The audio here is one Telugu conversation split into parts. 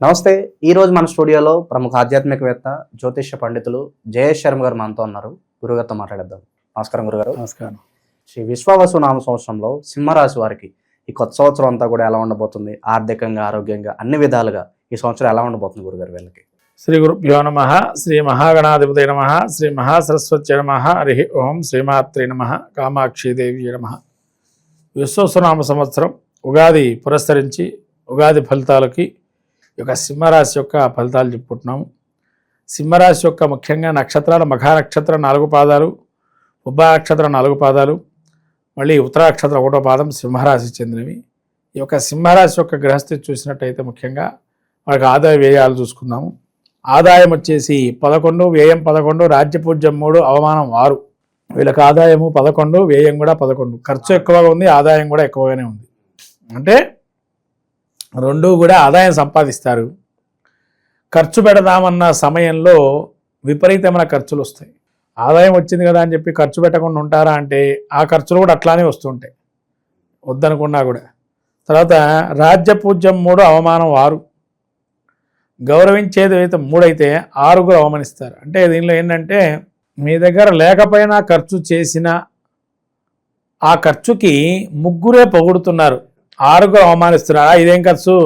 నమస్తే ఈ రోజు మన స్టూడియోలో ప్రముఖ ఆధ్యాత్మికవేత్త జ్యోతిష్య పండితులు జయేష్ శర్మ గారు మనతో ఉన్నారు. గురుగారితో మాట్లాడేద్దాం. నమస్కారం గురుగారు. నమస్కారం. శ్రీ విశ్వావసు నామ సంవత్సరంలో సింహరాశి వారికి ఈ కొత్త సంవత్సరం అంతా కూడా ఎలా ఉండబోతుంది? ఆర్థికంగా ఆరోగ్యంగా అన్ని విధాలుగా ఈ సంవత్సరం ఎలా ఉండబోతుంది గురుగారు వీళ్ళకి? శ్రీ గురుభ్యో నమ శ్రీ మహాగణాధిపతి నమ శ్రీ మహాసరస్వతి నమ హరి ఓం శ్రీమాత్రే నమ కామాక్షిదేవి నమ. విశ్వసనామ సంవత్సరం ఉగాది పురస్కరించి ఉగాది ఫలితాలకి యొక్క సింహరాశి యొక్క ఫలితాలు చెప్పుకుంటున్నాము. సింహరాశి యొక్క ముఖ్యంగా నక్షత్రాలు మఘా నక్షత్రం నాలుగు పాదాలు ఉబ్బా నక్షత్రం నాలుగు పాదాలు మళ్ళీ ఉత్తరాక్షత్రం ఒకటో పాదం సింహరాశి చెందినవి. ఈ యొక్క సింహరాశి యొక్క గ్రహస్థితి చూసినట్టయితే ముఖ్యంగా మనకు ఆదాయ వ్యయాలు చూసుకుందాము. ఆదాయం వచ్చేసి పదకొండు వ్యయం పదకొండు రాజ్యపూజ్యం మూడు అవమానం ఆరు. వీళ్ళకి ఆదాయము పదకొండు వ్యయం కూడా పదకొండు. ఖర్చు ఎక్కువగా ఉంది ఆదాయం కూడా ఎక్కువగానే ఉంది. అంటే రెండు కూడా ఆదాయం సంపాదిస్తారు. ఖర్చు పెడదామన్న సమయంలో విపరీతమైన ఖర్చులు వస్తాయి. ఆదాయం వచ్చింది కదా అని చెప్పి ఖర్చు పెట్టకుండా ఉంటారా అంటే ఆ ఖర్చులు కూడా అట్లానే వస్తుంటాయి వద్దనుకున్నా కూడా. తర్వాత రాజ్యపూజ్యం మూడు అవమానం ఆరు. గౌరవించేది అయితే మూడైతే ఆరుగురు అవమానిస్తారు. అంటే దీనిలో ఏంటంటే మీ దగ్గర లేకపోయినా ఖర్చు చేసిన ఆ ఖర్చుకి ముగ్గురే పొగుడుతున్నారు. ఆరుగురు అవమానిస్తున్నారా ఇదేం ఖర్చు?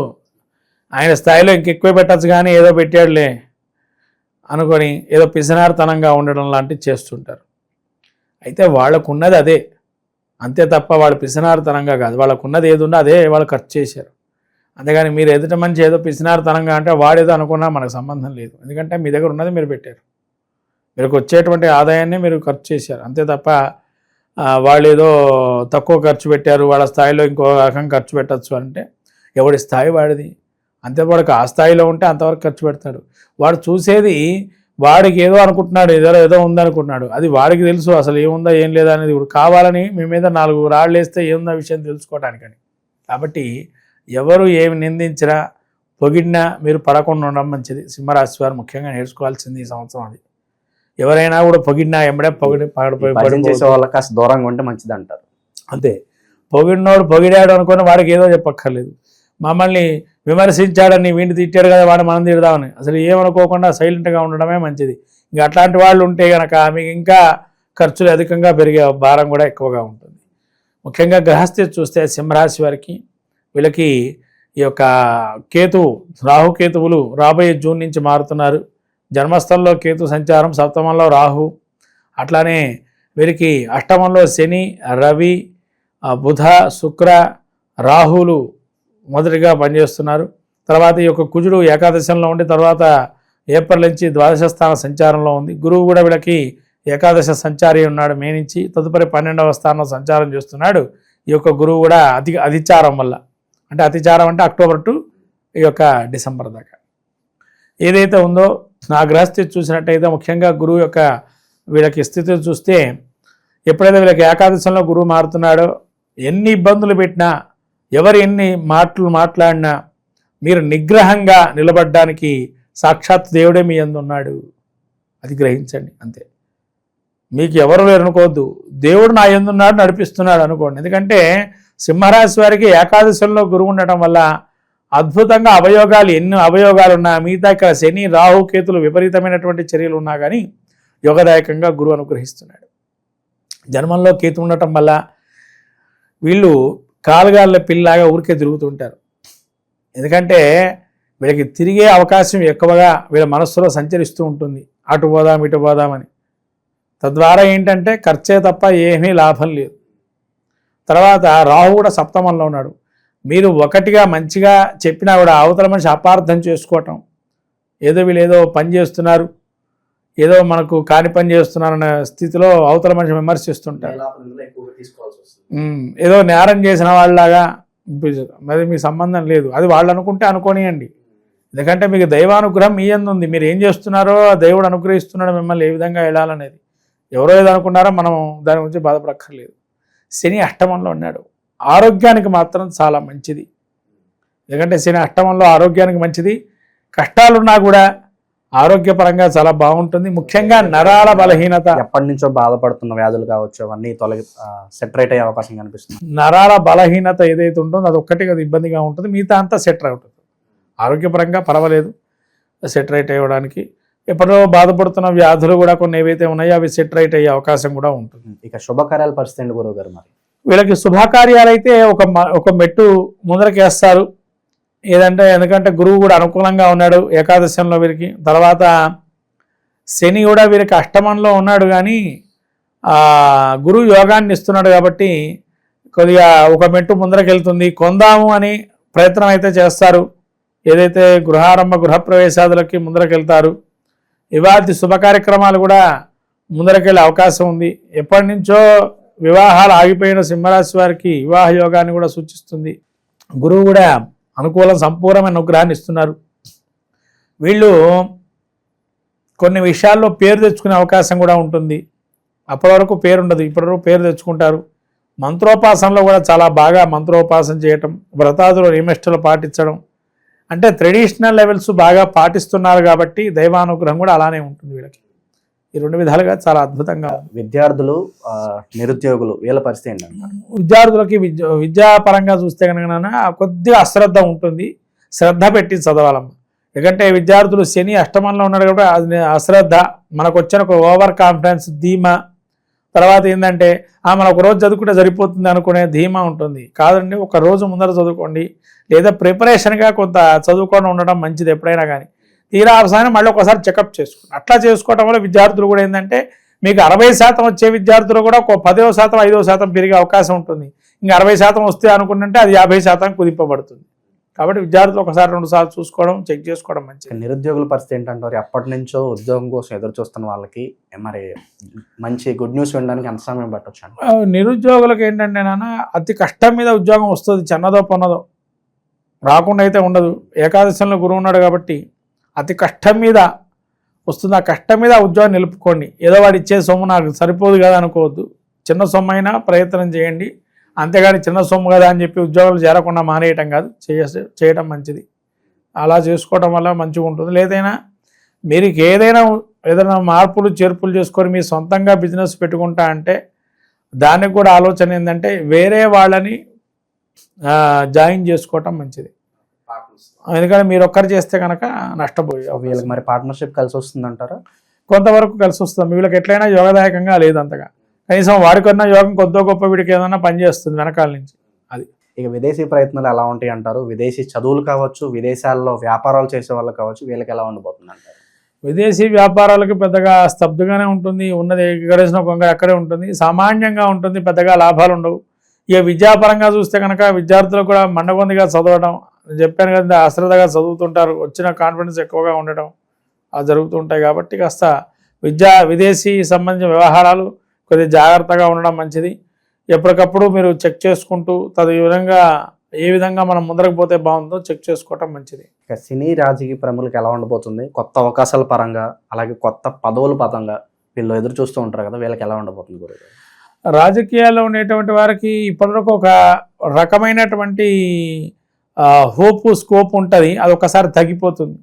ఆయన స్థాయిలో ఇంకెక్కువ పెట్టచ్చు కానీ ఏదో పెట్టాడులే అనుకొని ఏదో పిసినారితనంగా ఉండడం లాంటివి చేస్తుంటారు. అయితే వాళ్ళకున్నది అదే. అంతే తప్ప వాళ్ళు పిసినారితనంగా కాదు. వాళ్ళకున్నది ఏది ఉందో అదే వాళ్ళు ఖర్చు చేశారు. అంతేగాని మీరు ఎదుట మంచి ఏదో పిసినారితనంగా అంటే వాడేదో అనుకున్నా మనకు సంబంధం లేదు. ఎందుకంటే మీ దగ్గర ఉన్నది మీరు పెట్టారు. మీకు వచ్చేటువంటి ఆదాయాన్ని మీరు ఖర్చు చేశారు. అంతే తప్ప వాళ్ళు ఏదో తక్కువ ఖర్చు పెట్టారు వాళ్ళ స్థాయిలో ఇంకో రకం ఖర్చు పెట్టచ్చు అంటే ఎవడి స్థాయి వాడిది? అంతే వాడికి ఆ స్థాయిలో ఉంటే అంతవరకు ఖర్చు పెడతాడు. వాడు చూసేది వాడికి ఏదో అనుకుంటున్నాడు ఏదో ఏదో ఉందనుకుంటున్నాడు. అది వాడికి తెలుసు అసలు ఏముందా ఏం లేదా అనేది. ఇప్పుడు కావాలని మీ మీద నాలుగు రాళ్ళు వేస్తే ఏముందా విషయం తెలుసుకోవడానికని కాబట్టి ఎవరు ఏమి నిందించినా పొగిడినా మీరు పడకుండా ఉండడం మంచిది. సింహరాశి వారు ముఖ్యంగా నేర్చుకోవాల్సింది ఈ సంవత్సరం అది. ఎవరైనా కూడా పొగిడినా ఎంబడే పొగిడి భజన చేసే వాళ్ళకి కాస్త దూరంగా ఉంటే మంచిది అంటారు. అంతే. పొగిడినోడు పొగిడాడు అనుకుని వాడికి ఏదో చెప్పక్కర్లేదు. మమ్మల్ని విమర్శించాడని వీడిని తిట్టాడు కదా వాడు మనం తిడదామని. అసలు ఏమనుకోకుండా సైలెంట్గా ఉండడమే మంచిది. ఇంకా అట్లాంటి వాళ్ళు ఉంటే కనుక మీకు ఇంకా ఖర్చులు అధికంగా పెరిగే భారం కూడా ఎక్కువగా ఉంటుంది. ముఖ్యంగా గ్రహస్థితి చూస్తే సింహరాశి వారికి వీళ్ళకి ఈ యొక్క కేతువు రాహుకేతువులు రాబోయే జూన్ నుంచి మారుతున్నారు. జన్మస్థలంలో కేతు సంచారం సప్తమంలో రాహు అట్లానే వీరికి అష్టమంలో శని రవి బుధ శుక్ర రాహులు మొదటిగా పనిచేస్తున్నారు. తర్వాత ఈ యొక్క కుజుడు ఏకాదశంలో ఉండి తర్వాత ఏప్రిల్ నుంచి ద్వాదశ స్థాన సంచారంలో ఉంది. గురువు కూడా వీళ్ళకి ఏకాదశ సంచారి ఉన్నాడు మే నుంచి. తదుపరి పన్నెండవ స్థానంలో సంచారం చేస్తున్నాడు. ఈ యొక్క గురువు కూడా అతి అతిచారం వల్ల. అంటే అతిచారం అంటే అక్టోబర్ టు ఈ యొక్క డిసెంబర్ దాకా. ఏదైతే ఉందో నా గ్రహస్థితి చూసినట్టయితే ముఖ్యంగా గురువు యొక్క వీళ్ళకి స్థితిని చూస్తే ఎప్పుడైతే వీళ్ళకి ఏకాదశంలో గురువు మారుతున్నాడో ఎన్ని ఇబ్బందులు పెట్టినా ఎవరు ఎన్ని మాటలు మాట్లాడినా మీరు నిగ్రహంగా నిలబడడానికి సాక్షాత్ దేవుడే మీ అందు ఉన్నాడు. అది గ్రహించండి అంతే. మీకు ఎవరు లేరు అనుకోవద్దు. దేవుడు నా ఎందున్నాడు నడిపిస్తున్నాడు అనుకోండి. ఎందుకంటే సింహరాశి వారికి ఏకాదశంలో గురువు ఉండటం వల్ల అద్భుతంగా అవయోగాలు ఎన్ని అవయోగాలు ఉన్నా మిగతా ఇక్కడ శని రాహు కేతులు విపరీతమైనటువంటి చర్యలు ఉన్నా కానీ యోగదాయకంగా గురువు అనుగ్రహిస్తున్నాడు. జన్మంలో కేతు ఉండటం వల్ల వీళ్ళు కాలుగాళ్ళ పిల్లలాగా ఊరికే తిరుగుతుంటారు. ఎందుకంటే వీళ్ళకి తిరిగే అవకాశం ఎక్కువగా వీళ్ళ మనస్సులో సంచరిస్తూ ఉంటుంది. అటు పోదాం ఇటు పోదామని తద్వారా ఏంటంటే ఖర్చే తప్ప ఏమీ లాభం లేదు. తర్వాత రాహు కూడా సప్తమంలో ఉన్నాడు. మీరు ఒకటిగా మంచిగా చెప్పినా కూడా అవతల మనిషి అపార్థం చేసుకోవటం. ఏదో వీళ్ళు ఏదో పని చేస్తున్నారు. ఏదో మనకు కాని పని చేస్తున్నారనే స్థితిలో అవతల మనిషి విమర్శిస్తుంటారు ఏదో నేరం చేసిన వాళ్ళలాగా. మరి మీకు సంబంధం లేదు. అది వాళ్ళు అనుకుంటే అనుకోనియండి. ఎందుకంటే మీకు దైవానుగ్రహం మీ ఉంది. మీరు ఏం చేస్తున్నారో ఆ దేవుడు అనుగ్రహిస్తున్నాడు మిమ్మల్ని ఏ విధంగా వెళ్ళాలనేది ఎవరో ఏదో అనుకున్నారో మనం దాని గురించి బాధపడక్కర్లేదు. శని అష్టమంలో ఉన్నాడు. ఆరోగ్యానికి మాత్రం చాలా మంచిది. ఎందుకంటే శని అష్టమంలో ఆరోగ్యానికి మంచిది. కష్టాలున్నా కూడా ఆరోగ్యపరంగా చాలా బాగుంటుంది. ముఖ్యంగా నరాల బలహీనత. ఎప్పటి నుంచో బాధపడుతున్న వ్యాధులు కావచ్చు అవన్నీ తొలగి సెటరేట్ అయ్యే అవకాశం కనిపిస్తుంది. నరాల బలహీనత ఏదైతే ఉంటుందో అది ఒక్కటి అది ఇబ్బందిగా ఉంటుంది. మిగతా అంతా సెట్ అవుతుంది. ఆరోగ్యపరంగా పర్వాలేదు. సెట్ రైట్ అవ్వడానికి ఎప్పుడో బాధపడుతున్న వ్యాధులు కూడా కొన్ని ఏవైతే ఉన్నాయో అవి సెట్ రైట్ అయ్యే అవకాశం కూడా ఉంటుంది. ఇక శుభకార్యాల పరిస్థితి గురువు గారు మరి. వీళ్ళకి శుభకార్యాలు అయితే ఒక మ- ఒక మెట్టు ముందరకేస్తారు. ఏదంటే ఎందుకంటే గురువు కూడా అనుకూలంగా ఉన్నాడు ఏకాదశంలో వీరికి. తర్వాత శని కూడా వీరికి అష్టమంలో ఉన్నాడు కానీ గురువు యోగాన్ని ఇస్తున్నాడు కాబట్టి కొద్దిగా ఒక మెట్టు ముందరకెళ్తుంది. కొందాము అని ప్రయత్నం అయితే చేస్తారు. ఏదైతే గృహారంభ గృహప్రవేశాదులకి ముందరకెళ్తారు. వివాహి శుభ కార్యక్రమాలు కూడా ముందరకెళ్ళే అవకాశం ఉంది. ఎప్పటి నుంచో వివాహాలు ఆగిపోయిన సింహరాశి వారికి వివాహ యోగాన్ని కూడా సూచిస్తుంది. గురువు కూడా అనుకూలం సంపూర్ణమైన అనుగ్రహాన్ని ఇస్తున్నారు. వీళ్ళు కొన్ని విషయాల్లో పేరు తెచ్చుకునే అవకాశం కూడా ఉంటుంది. అప్పటి వరకు పేరు ఉండదు. ఇప్పటి వరకు పేరు తెచ్చుకుంటారు. మంత్రోపాసనలో కూడా చాలా బాగా మంత్రోపాసన చేయటం వ్రతాదులు నియమిష్టలు పాటించడం. అంటే ట్రెడిషనల్ లెవెల్స్ బాగా పాటిస్తున్నారు కాబట్టి దైవానుగ్రహం కూడా అలానే ఉంటుంది వీళ్ళకి. ఈ రెండు విధాలుగా చాలా అద్భుతంగా విద్యార్థులు నిరుద్యోగులు వీళ్ళ పరిస్థితి ఏంటంటారు విద్యార్థులకి విద్య విద్యాపరంగా చూస్తే కనుక కొద్దిగా అశ్రద్ధ ఉంటుంది. శ్రద్ధ పెట్టి చదవాలమ్మ. ఎందుకంటే విద్యార్థులు శని అష్టమంలో ఉన్నాడు కాబట్టి అది అశ్రద్ధ మనకు వచ్చిన ఒక ఓవర్ కాన్ఫిడెన్స్ ధీమా. తర్వాత ఏంటంటే ఆ మనం ఒక రోజు చదువుకుంటే సరిపోతుంది అనుకునే ధీమా ఉంటుంది. కాదండి ఒక రోజు ముందర చదువుకోండి. లేదా ప్రిపరేషన్గా కొంత చదువుకొని ఉండడం మంచిది ఎప్పుడైనా కానీ. తీరా అవసానం మళ్ళీ ఒకసారి చెకప్ చేసుకోండి అట్లా చేసుకోవడం వల్ల విద్యార్థులు కూడా ఏంటంటే మీకు అరవై శాతం వచ్చే విద్యార్థులు కూడా ఒక పదవ శాతం ఐదవ శాతం పెరిగే అవకాశం ఉంటుంది. ఇంకా అరవై శాతం వస్తే అనుకుంటుంటే అది యాభై శాతం కుదింపబడుతుంది. కాబట్టి విద్యార్థులు ఒకసారి రెండు సార్లు చూసుకోవడం చెక్ చేసుకోవడం మంచిది. నిరుద్యోగుల పరిస్థితి ఏంటంటారు ఎప్పటి నుంచో ఉద్యోగం కోసం ఎదురు చూస్తున్న వాళ్ళకి మరి మంచి గుడ్ న్యూస్ వినడానికి ఎంత సమయం ఆ, నిరుద్యోగులకు ఏంటంటే నాన్న అతి కష్టం మీద ఉద్యోగం వస్తుంది చిన్నదో పొన్నదో. రాకుండా అయితే ఉండదు. ఏకాదశంలో గురువు ఉన్నాడు కాబట్టి అతి కష్టం మీద వస్తుంది. ఆ కష్టం మీద ఉద్యోగం నిలుపుకోండి. ఏదో వాడు ఇచ్చే సొమ్ము నాకు సరిపోదు కదా అనుకోవద్దు. చిన్న సొమ్ము అయినా ప్రయత్నం చేయండి. అంతేగాని చిన్న సొమ్ము కదా అని చెప్పి ఉద్యోగాలు చేరకుండా మానేయటం కాదు. చేయటం మంచిది. అలా చేసుకోవటం వల్ల మంచిగా ఉంటుంది. లేదైనా మీరు ఏదైనా ఏదైనా మార్పులు చేర్పులు చేసుకొని మీ సొంతంగా బిజినెస్ పెట్టుకుంటా అంటే దానికి కూడా ఆలోచన ఏంటంటే వేరే వాళ్ళని జాయిన్ చేసుకోవటం మంచిది. ఎందుకంటే మీరు ఒక్కరు చేస్తే కనుక నష్టపోయే. వీళ్ళకి మరి పార్ట్నర్షిప్ కలిసి వస్తుంది అంటారా కొంతవరకు కలిసి వస్తుంది. వీళ్ళకి ఎట్లయినా యోగదాయకంగా లేదు అంతగా. కనీసం వాడికన్నా యోగం కొద్దో గొప్ప వీడికి ఏదైనా పనిచేస్తుంది వెనకాల నుంచి. అది. ఇక విదేశీ ప్రయత్నాలు ఎలా ఉంటాయి అంటారు? విదేశీ చదువులు కావచ్చు విదేశాల్లో వ్యాపారాలు చేసే వాళ్ళు కావచ్చు వీళ్ళకి ఎలా ఉండబోతుంది అంటారు విదేశీ వ్యాపారాలకు పెద్దగా స్తబ్దుగానే ఉంటుంది. ఉన్నది గడిచిన కొంగ అక్కడే ఉంటుంది. సామాన్యంగా ఉంటుంది. పెద్దగా లాభాలు ఉండవు. ఇక విద్యాపరంగా చూస్తే కనుక విద్యార్థులు కూడా మండగొందిగా చదవడం నేను చెప్పాను కదా అశ్రద్ధగా చదువుతుంటారు వచ్చిన కాన్ఫిడెన్స్ ఎక్కువగా ఉండటం అవి జరుగుతుంటాయి కాబట్టి కాస్త విద్యా విదేశీ సంబంధించిన వ్యవహారాలు కొద్దిగా జాగ్రత్తగా ఉండడం మంచిది. ఎప్పటికప్పుడు మీరు చెక్ చేసుకుంటూ తదు విధంగా ఏ విధంగా మనం ముందరకు పోతే బాగుందో చెక్ చేసుకోవటం మంచిది. ఇక సినీ రాజకీయ ప్రముఖులకు ఎలా ఉండబోతుంది? కొత్త అవకాశాల పరంగా అలాగే కొత్త పదవుల పరంగా వీళ్ళు ఎదురు చూస్తూ ఉంటారు కదా వీళ్ళకి ఎలా ఉండబోతుంది గురువు రాజకీయాల్లో ఉండేటువంటి వారికి ఇప్పటివరకు ఒక రకమైనటువంటి హోప్ స్కోప్ ఉంటుంది అది ఒకసారి తగ్గిపోతుంది.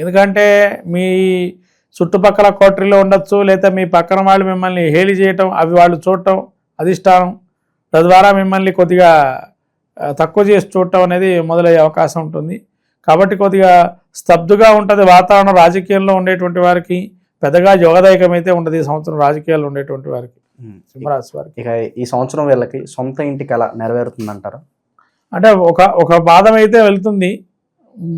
ఎందుకంటే మీ చుట్టుపక్కల కోటరీలో ఉండొచ్చు లేదా మీ పక్కన వాళ్ళు మిమ్మల్ని హేళి చేయటం అవి వాళ్ళు చూడటం అధిష్టానం. తద్వారా మిమ్మల్ని కొద్దిగా తక్కువ చేసి చూడటం అనేది మొదలయ్యే అవకాశం ఉంటుంది. కాబట్టి కొద్దిగా స్తబ్దుగా ఉంటుంది వాతావరణం రాజకీయంలో ఉండేటువంటి వారికి పెద్దగా యోగదాయకం అయితే ఉండదు ఈ సంవత్సరం రాజకీయాల్లో ఉండేటువంటి వారికి. సింహరాశి వారికి. ఇక ఈ సంవత్సరం వీళ్ళకి సొంత ఇంటికి ఎలా నెరవేరుతుంది అంటారు అంటే ఒక ఒక పాదం అయితే వెళ్తుంది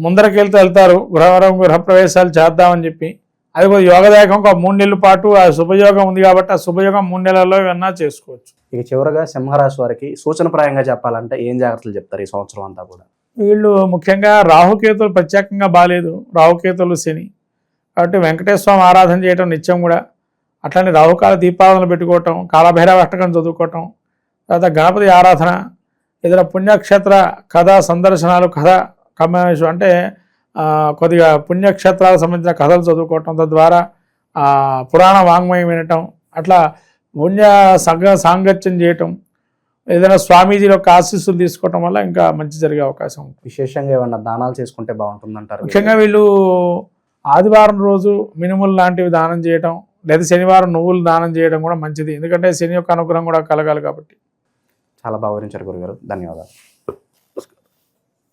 ముందరకి వెళ్తే వెళ్తారు గృహవరం గృహప్రవేశాలు చేద్దామని చెప్పి. అది కొద్దిగా యోగదాయకం ఒక మూడు నెలల పాటు ఆ శుభయోగం ఉంది కాబట్టి ఆ శుభయోగం మూడు నెలల్లో ఏమన్నా చేసుకోవచ్చు. ఇక చివరగా సింహరాశి వారికి సూచనప్రాయంగా చెప్పాలంటే ఏం జాగ్రత్తలు చెప్తారు ఈ సంవత్సరం అంతా కూడా? వీళ్ళు ముఖ్యంగా రాహుకేతులు ప్రత్యేకంగా బాగాలేదు. రాహుకేతులు శని. కాబట్టి వెంకటేశ్వర స్వామి ఆరాధన చేయటం నిత్యం కూడా. అట్లనే రాహుకాల దీపావళిని పెట్టుకోవటం కాలభైరవ అష్టకం చదువుకోవటం తర్వాత గణపతి ఆరాధన ఏదైనా పుణ్యక్షేత్ర కథ సందర్శనాలు కథ కమ్యూనిషన్ అంటే కొద్దిగా పుణ్యక్షేత్రాలకు సంబంధించిన కథలు చదువుకోవటం తద్వారా పురాణ వాంగ్మయం వినటం అట్లా పుణ్య సంగ సాంగత్యం చేయటం ఏదైనా స్వామీజీ యొక్క ఆశీస్సులు తీసుకోవటం వల్ల ఇంకా మంచి జరిగే అవకాశం ఉంటుంది విశేషంగా ఏమన్నా దానాలు చేసుకుంటే బాగుంటుంది అంటారు ముఖ్యంగా వీళ్ళు ఆదివారం రోజు మినుములు లాంటివి దానం చేయటం లేదా శనివారం నువ్వులు దానం చేయడం కూడా మంచిది. ఎందుకంటే శని యొక్క అనుగ్రహం కూడా కలగాలి కాబట్టి. చాలా బాగా వివరించారు గురుగారు. ధన్యవాదాలు.